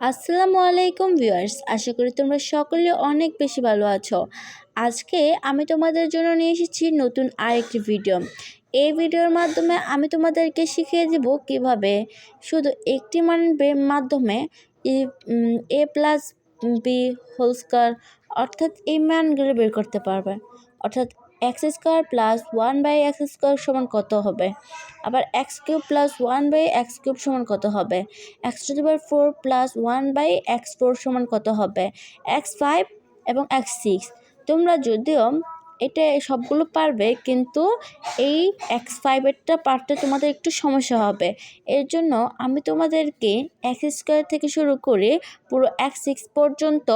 আসসালামু আলাইকুম ভিউয়ার্স, আশা করি তোমরা সকলে অনেক বেশি ভালো আছো। আজকে আমি তোমাদের জন্য নিয়ে এসেছি নতুন আরেকটি ভিডিও এই ভিডিওর মাধ্যমে আমি তোমাদেরকে শিখিয়ে দেব কীভাবে শুধু একটি মানের মাধ্যমে A plus B whole square অর্থাৎ এই মানগুলো বের করতে পারবে। অর্থাৎ X square plus one by X square সমান কত হবে? আবার X cube plus one by X cube সমান কত হবে? X to the four plus one by X four সমান কত হবে? এক্স ফাইভ এবং এক্স সিক্স। তোমরা যদিও এটা সবগুলো পারবে, কিন্তু এই এক্স ফাইভেরটা পারতে তোমাদের একটু সমস্যা হবে। এর জন্য আমি তোমাদেরকে এক্স স্কোয়ার থেকে শুরু করে পুরো এক্স সিক্স পর্যন্ত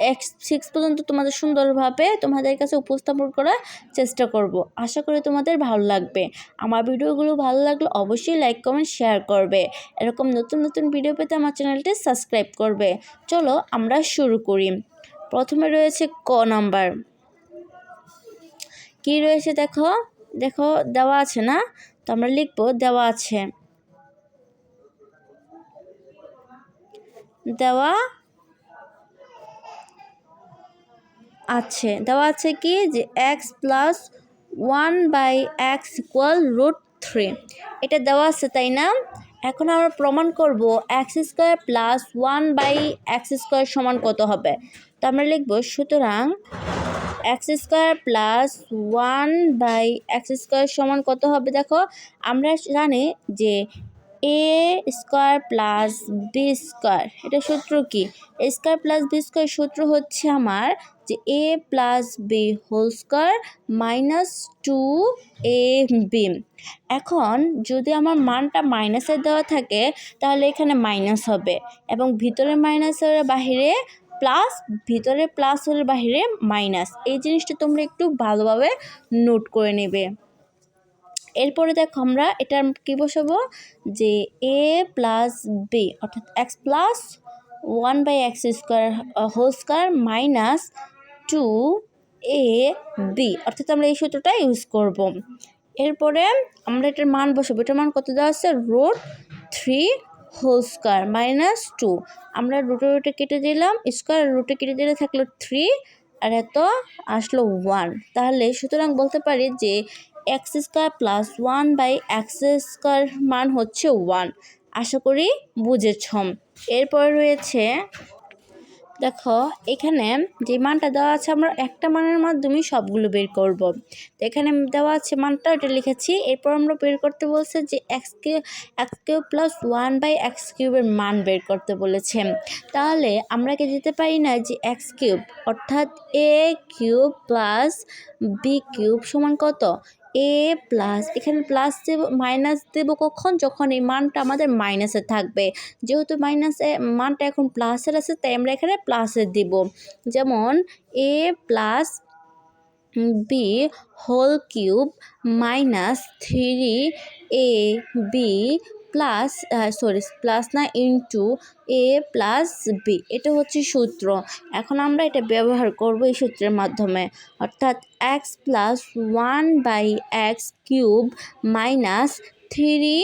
এক্স সিক্স পর্যন্ত তোমাদের সুন্দরভাবে তোমাদের কাছে উপস্থাপন করার চেষ্টা করব। আশা করি তোমাদের ভালো লাগবে। আমার ভিডিওগুলো ভালো লাগলে অবশ্যই লাইক, কমেন্ট, শেয়ার করবে। এরকম নতুন নতুন ভিডিও পেতে আমার চ্যানেলটি সাবস্ক্রাইব করবে। চলো আমরা শুরু করি। প্রথমে রয়েছে ক নাম্বার। কি রয়েছে দেখো? দেখো, দেওয়া আছে না? তো আমরা লিখব, দেওয়া আছে। দেওয়া আছে। দেওয়া আছে কি যে X plus one by X equal root three এটা দেওয়া আছে, তাই না? এখন আমরা প্রমাণ করব X square plus one by X square সমান কত হবে। তো আমরা লিখব, সুতরাং X square plus one by X square সমান কত হবে দেখো? আমরা জানি যে A square plus B square এটা সূত্র কি? A square plus B square সূত্র হচ্ছে আমার যে A plus B whole square minus two A B এখন যদি আমার মানটা মাইনাসে দেওয়া থাকে, তাহলে এখানে মাইনাস হবে এবং ভিতরে মাইনাসের বাহিরে প্লাস ভিতরে প্লাস হলে বাহিরে মাইনাস এই জিনিসটা তোমরা একটু ভালোভাবে নোট করে নেবে। এরপরে দেখো আমরা এটা কী বসাবো? যে এ প্লাস বি অর্থাৎ X plus one by X square whole square minus two A B অর্থাৎ আমরা এই সূত্রটা ইউজ করব। এরপরে আমরা এটার মান বসাবো। এটার মান কত দেওয়া আছে? Root three whole square minus two আমরা রুটে রুটে কেটে দিলাম। স্কোয়ার রুটে কেটে দিলে থাকল থ্রি আর এত আসলো ওয়ান তাহলে সুতরাং বলতে পারি যে X square plus one by X square মান হচ্ছে ওয়ান আশা করি বুঝেছ। এরপর রয়েছে দেখো, এখানে যে মানটা দেওয়া আছে আমরা একটা মানের মাধ্যমে সবগুলো বের করব। তো এখানে দেওয়া আছে মানটা, ওটা লিখেছি। এরপর আমরা বের করতে বলছে যে X Q X cube plus one by X কিউবের মান বের করতে বলেছে। তাহলে আমরা কি দিতে পারি না যে এক্স কিউব, অর্থাৎ A cube plus B cube সমান কত? এ প্লাস এখানে প্লাস দেব মাইনাস দেব কখন? যখন এই মানটা আমাদের মাইনাসে থাকবে। যেহেতু মাইনাসে মানটা এখন প্লাসের আছে, তাই আমরা এখানে প্লাসের দিব। যেমন A plus B whole cube minus three A B plus sorry plus না ইন্টু এ প্লাস বি এটা হচ্ছে সূত্র। এখন আমরা এটা ব্যবহার করব এই সূত্রের মাধ্যমে। অর্থাৎ X plus one by X cube minus three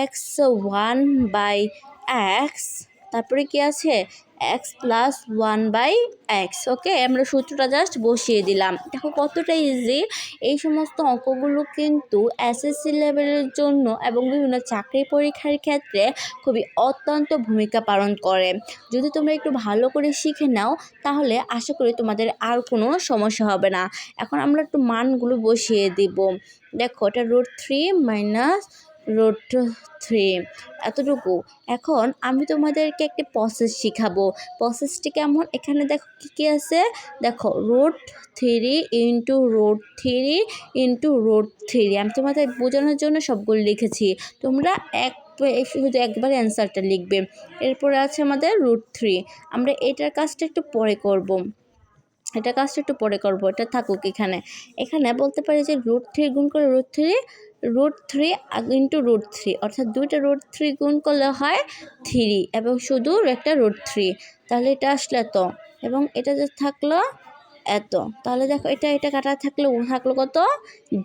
X one by X তারপরে কি আছে? X plus one by X okay আমরা সূত্রটা জাস্ট বসিয়ে দিলাম। দেখো কতটা ইজি এই সমস্ত অঙ্কগুলো কিন্তু এসএসসি লেভেলের জন্য এবং বিভিন্ন চাকরি পরীক্ষার ক্ষেত্রে খুবই অত্যন্ত ভূমিকা পালন করে। যদি তোমরা একটু ভালো করে শিখে নাও, তাহলে আশা করি তোমাদের আর কোনো সমস্যা হবে না। এখন আমরা একটু মানগুলো বসিয়ে দিব। দেখো এটা root three minus root three এতটুকু। এখন আমি তোমাদেরকে একটি প্রসেস শিখাবো। প্রসেসটি কেমন? এখানে দেখো কী কী আছে? দেখো root three into root three into root three আমি তোমাদের বোঝানোর জন্য সবগুলো লিখেছি। তোমরা এক শুধু একবার অ্যান্সারটা লিখবে। এরপরে আছে আমাদের রুট থ্রি আমরা এটার কাজটা একটু পরে করব। এটা কাজটা একটু পরে করব। এটা থাকুক এখানে। এখানে বলতে পারি যে রুট থ্রি গুণ করে root three root three into root three অর্থাৎ দুইটা রুট থ্রি গুণ করলে হয় থ্রি এবং শুধু একটা রুট থ্রি তাহলে এটা আসলে তো এবং এটা যে থাকল এত, তাহলে দেখো এটা এটা কাটা থাকলে থাকল কত?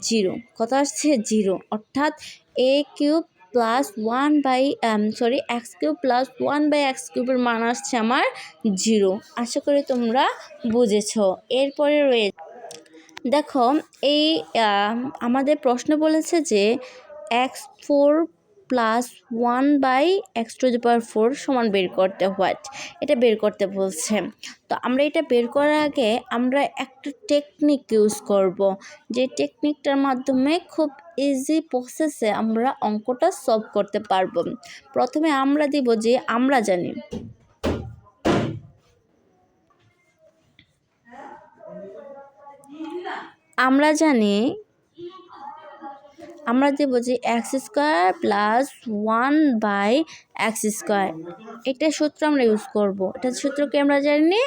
জিরো কত আসছে? জিরো অর্থাৎ A cube plus one by sorry X cube plus one by X কিউবের মান আসছে আমার জিরো আশা করি তোমরা বুঝেছ, এরপরে রয়েছে দেখো, এই আমাদের প্রশ্ন বলেছে যে X four plus one by X to the power four সমান বের করতে হোয়াট? এটা বের করতে বলছে। তো আমরা এটা বের করার আগে আমরা একটা টেকনিক ইউজ করব। যে টেকনিকটার মাধ্যমে খুব ইজি প্রসেসে আমরা অঙ্কটা সলভ করতে পারব। প্রথমে আমরা দিব যে আমরা জানি। আমরা জানি, আমরা দেব যে X square plus one by X square এটা সূত্র আমরা ইউজ করব। এটা সূত্রকে আমরা জানি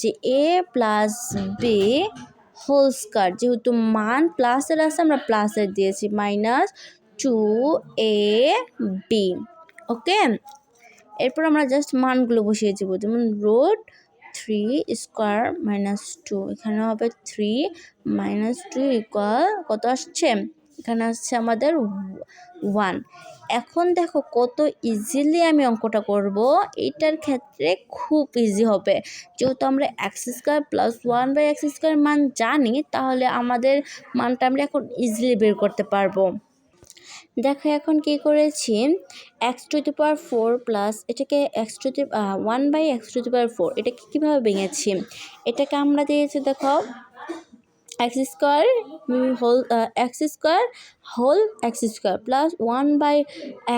যে A plus B whole square যেহেতু মান প্লাসের আছে, আমরা প্লাসের দিয়েছি minus two A B okay এরপর আমরা জাস্ট মানগুলো বসিয়ে দেবো। যেমন root three square minus two এখানে হবে থ্রি মাইনাস টু ইকুয়াল কত আসছে? এখানে আসছে আমাদের ওয়ান এখন দেখো কত ইজিলি আমি অঙ্কটা করব। এইটার ক্ষেত্রে খুব ইজি হবে। যেহেতু আমরা X square plus one by X square মান জানি, তাহলে আমাদের মানটা আমরা এখন ইজিলি বের করতে পারব। দেখো এখন কি করেছি? X to the power four plus এটাকে X to the one by X to the power four এটাকে কীভাবে ভেঙেছি? এটাকে আমরা দিয়েছি দেখো X square whole X square, whole X square, plus one by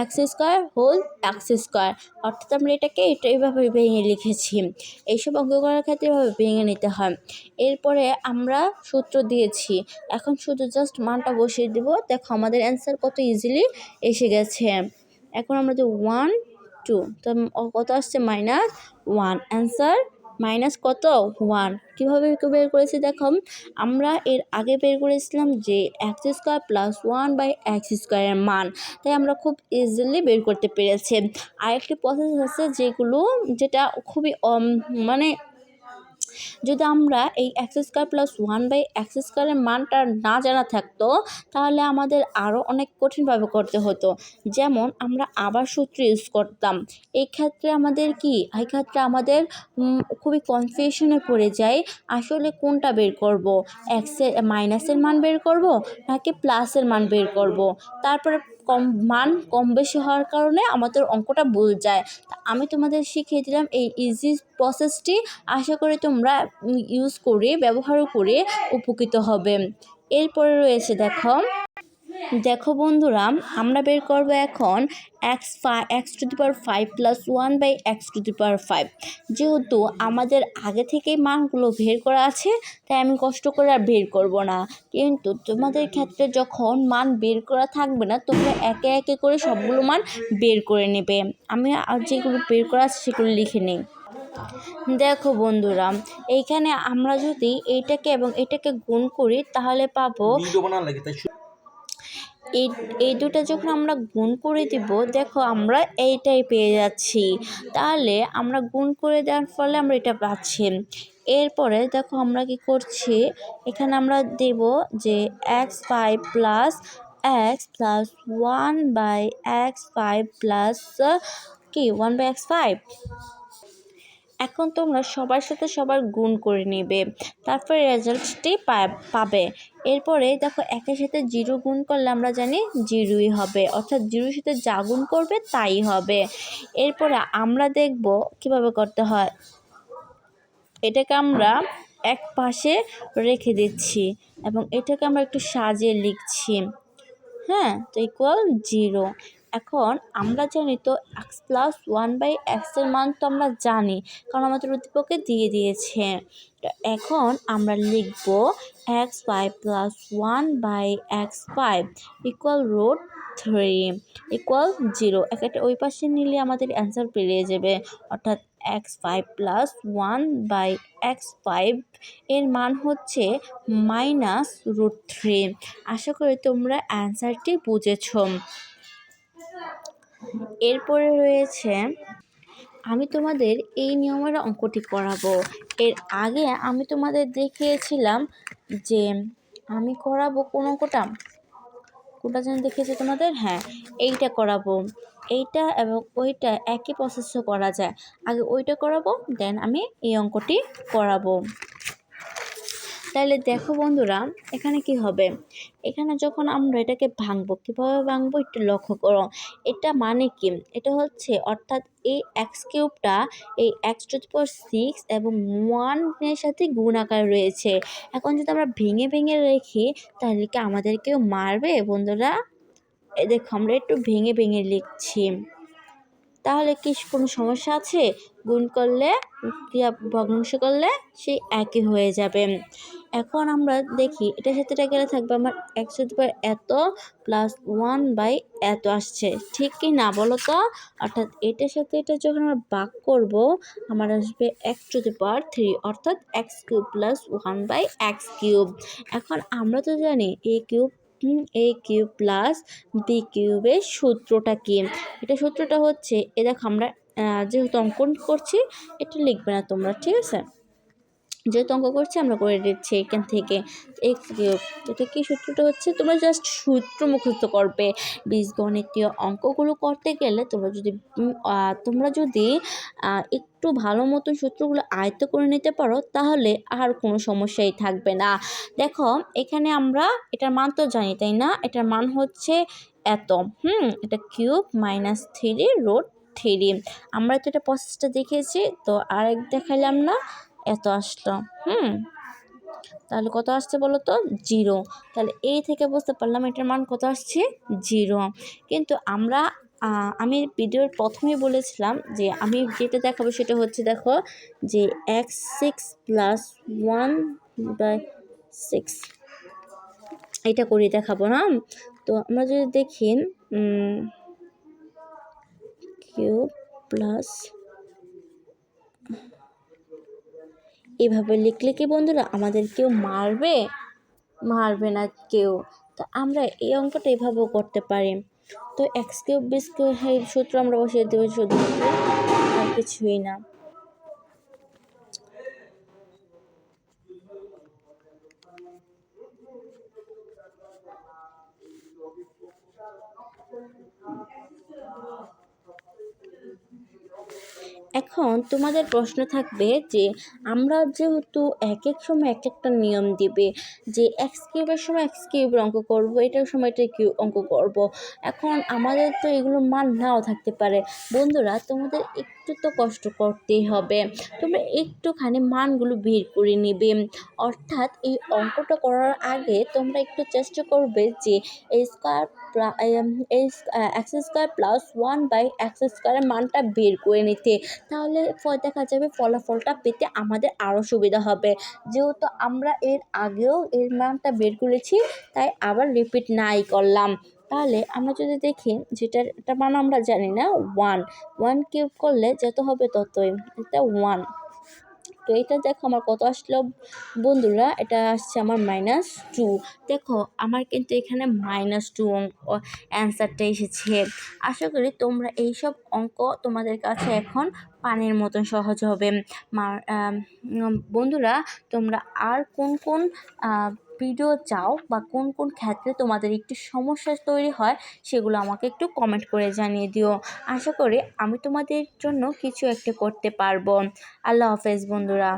X square, whole X square. অর্থাৎ আমরা এটাকে এটা এইভাবে ভেঙে লিখেছি। এইসব অঙ্ক করার ক্ষেত্রে এভাবে ভেঙে নিতে হয়। এরপরে আমরা সূত্র দিয়েছি। এখন শুধু জাস্ট মানটা বসিয়ে দেবো। দেখো আমাদের অ্যান্সার কত ইজিলি এসে গেছে। এখন আমরা যে ওয়ান টু তো কত আসছে? মাইনাস ওয়ান অ্যান্সার মাইনাস কত? ওয়ান। কীভাবে বের করেছি দেখো? আমরা এর আগে বের করেছিলাম যে X square plus one by X স্কোয়ারের মান। তাই আমরা খুব ইজিলি বের করতে পেরেছি। আরেকটি প্রসেস আছে যেগুলো, যেটা খুবই মানে যদি আমরা এই X square plus one by X স্কোয়ারের মানটা না জানা থাকতো, তাহলে আমাদের আরও অনেক কঠিনভাবে করতে হতো। যেমন আমরা আবার সূত্র ইউজ করতাম। এই ক্ষেত্রে আমাদের কি? এই ক্ষেত্রে আমাদের খুবই কনফিউশনে পড়ে যায় আসলে কোনটা বের করব? এক্সের মাইনাসের মান বের করব, নাকি প্লাসের মান বের করব? তারপরে কম মান কম বেশি হওয়ার কারণে আমাদের অঙ্কটা ভুল যায়। তা আমি তোমাদের শিখিয়ে দিলাম এই ইজি প্রসেসটি আশা করি তোমরা ইউজ করে, ব্যবহারও করে উপকৃত হবে। এরপরে রয়েছে, দেখো। দেখো বন্ধুরা, আমরা বের করব এখন X phi X to the power five plus one by X to the power five যেহেতু আমাদের আগে থেকেই মানগুলো বের করা আছে, তাই আমি কষ্ট করে আর বের করব না। কিন্তু তোমাদের ক্ষেত্রে যখন মান বের করা থাকবে না, তোমরা একে একে করে সবগুলো মান বের করে নেবে। আমি আর যেগুলো বের করা আছে সেগুলো লিখে নিই। দেখো বন্ধুরা, এইখানে আমরা যদি এইটাকে এবং এটাকে গুণ করি, তাহলে পাবো ভিডিও বানার লাগে তাই শু- এই এই দুটো যখন আমরা গুণ করে দিব, দেখো আমরা এইটাই পেয়ে যাচ্ছি। তাহলে আমরা গুণ করে দেওয়ার ফলে আমরা এটা পাচ্ছি। এরপরে দেখো আমরা কি করছি, এখানে আমরা দেব যে X five plus X plus one by X five plus কি ওয়ান বাই এক্স ফাইভ এখন তোমরা সবার সাথে সবার গুণ করে নেবে। তারপরে রেজাল্টটি পাবে। এরপরে দেখো একের সাথে জিরো গুণ করলে আমরা জানি জিরোই হবে। অর্থাৎ জিরোর সাথে যা গুণ করবে তাই হবে। এরপরে আমরা দেখব কীভাবে করতে হয়। এটাকে আমরা এক পাশে রেখে দিচ্ছি এবং এটাকে আমরা একটু সাজিয়ে লিখছি। হ্যাঁ তো ইকুয়াল জিরো এখন আমরা জানি তো এক্স প্লাস ওয়ান বাই এক্সের মান তো আমরা জানি, কারণ আমাদের উদ্দীপকে দিয়ে দিয়েছে। এখন আমরা লিখব X five plus one by X five equal root three equal zero একটা ওই পাশে নিলে আমাদের অ্যান্সার পেরিয়ে যাবে, অর্থাৎ X five plus one by X five এর মান হচ্ছে মাইনাস রুট থ্রি আশা করি তোমরা অ্যান্সারটি বুঝেছ। এরপরে রয়েছে, আমি তোমাদের এই নিয়মের অঙ্কটি করাবো। এর আগে আমি তোমাদের দেখিয়েছিলাম যে আমি করাবো কোন অঙ্কটা কোনটা যেন দেখেছি তোমাদের? হ্যাঁ এইটা করাবো। এইটা এবং ওইটা একই প্রসেসও করা যায়। আগে ওইটা করাবো দেন আমি এই অঙ্কটি করাবো। তাহলে দেখো বন্ধুরা, এখানে কি হবে? এখানে যখন আমরা এটাকে ভাঙবো, কীভাবে ভাঙবো একটু লক্ষ্য করো। এটা মানে কি? এটা হচ্ছে অর্থাৎ এই এক্স কিউবটা এই এক্স টু পর সিক্স এবং ওয়ানের সাথে গুণ আকার রয়েছে। এখন যদি আমরা ভেঙে ভেঙে রেখি তাহলে কি আমাদেরকেও মারবে বন্ধুরা? এ দেখো, আমরা একটু ভেঙে ভেঙে লিখছি। তাহলে কি কোনো সমস্যা আছে? গুণ করলে, ক্রিয়া ভগ্নাংশ করলে সেই একই হয়ে যাবে। এখন আমরা দেখি এটার সাথে এটা গেলে থাকবে আমার একশো দুবার এত প্লাস ওয়ান বাই এত আসছে। ঠিক কি না বলো তো? অর্থাৎ এটার সাথে এটা যখন আমরা বাক করব, আমার আসবে এক্স টু দি থ্রি অর্থাৎ X cube plus one by X cube এখন আমরা তো জানি A cube A cube plus B কিউবের সূত্রটা কি? এটা সূত্রটা হচ্ছে, এ দেখো আমরা যেহেতু অঙ্কন করছি, এটা লিখবে না তোমরা, ঠিক আছে? যেহেতু অঙ্ক করছি, আমরা করে দিচ্ছি এখান থেকে। এক্স কিউব, এটা কি সূত্রটা হচ্ছে? তোমরা জাস্ট সূত্র মুখস্থ করবে। বীজগণিতীয় অঙ্কগুলো করতে গেলে তোমরা যদি তোমরা যদি একটু ভালো মতো সূত্রগুলো আয়ত্ত করে নিতে পারো, তাহলে আর কোনো সমস্যাই থাকবে না। দেখো, এখানে আমরা এটার মান তো জানি, তাই না? এটার মান হচ্ছে এত হুম? এটা cube minus three root three আমরা তো এটা প্রসেসটা দেখেছি তো আরেক দেখাইলাম না, এত আসলো। হুম, তাহলে কত আসছে বলো তো? জিরো। তাহলে এই থেকে বুঝতে পারলাম এটার মান কত আসছে? জিরো। কিন্তু আমরা আমি ভিডিওর প্রথমেই বলেছিলাম যে আমি যেটা দেখাবো সেটা হচ্ছে দেখো যে X six plus one by six এটা করে দেখাবো না তো আমরা যদি দেখি কিউব প্লাস এভাবে লিখলে কি বন্ধুরা আমাদের কেউ মারবে? মারবে না কেউ। তো আমরা এই অঙ্কটা এভাবেও করতে পারি। তো এক্স কিউব বিস কিউব সূত্র আমরা বসিয়ে দেবো শুধু আর কিছুই না। এখন তোমাদের প্রশ্ন থাকবে যে আমরা যেহেতু এক এক সময় এক একটা নিয়ম দিবে, যে এক্স কিউবের সময় এক্স কিউবের অঙ্ক করব, এটার সময় এটা কিউ অঙ্ক করব, এখন আমাদের তো এগুলো মান নাও থাকতে পারে। বন্ধুরা, তোমাদের একটু তো কষ্ট করতেই হবে। তোমরা একটুখানি মানগুলো বের করে নেবে। অর্থাৎ এই অঙ্কটা করার আগে তোমরা একটু চেষ্টা করবে যে square X square plus one by X স্কোয়ারের মানটা বের করে নিতে। তাহলে দেখা যাবে ফলাফলটা পেতে আমাদের আরও সুবিধা হবে। যেহেতু আমরা এর আগেও এর মানটা বের করেছি, তাই আবার রিপিট নাই করলাম। তাহলে আমরা যদি দেখি যেটার এটা মান আমরা জানি না ওয়ান ওয়ান কিউব করলে যত হবে ততই, এটা ওয়ান তো এটা দেখো আমার কত আসলো বন্ধুরা, এটা আসছে আমার মাইনাস টু দেখো আমার কিন্তু এখানে মাইনাস টু অঙ্ক অ্যান্সারটা এসেছে। আশা করি তোমরা এইসব অঙ্ক তোমাদের কাছে এখন পানির মতন সহজ হবে। বন্ধুরা তোমরা আর কোন কোন ভিডিও চাও বা কোন কোন ক্ষেত্রে তোমাদের একটু সমস্যা তৈরি হয়, সেগুলো আমাকে একটু কমেন্ট করে জানিয়ে দিও। আশা করি আমি তোমাদের জন্য কিছু একটা করতে পারব। আল্লাহ হাফেজ বন্ধুরা।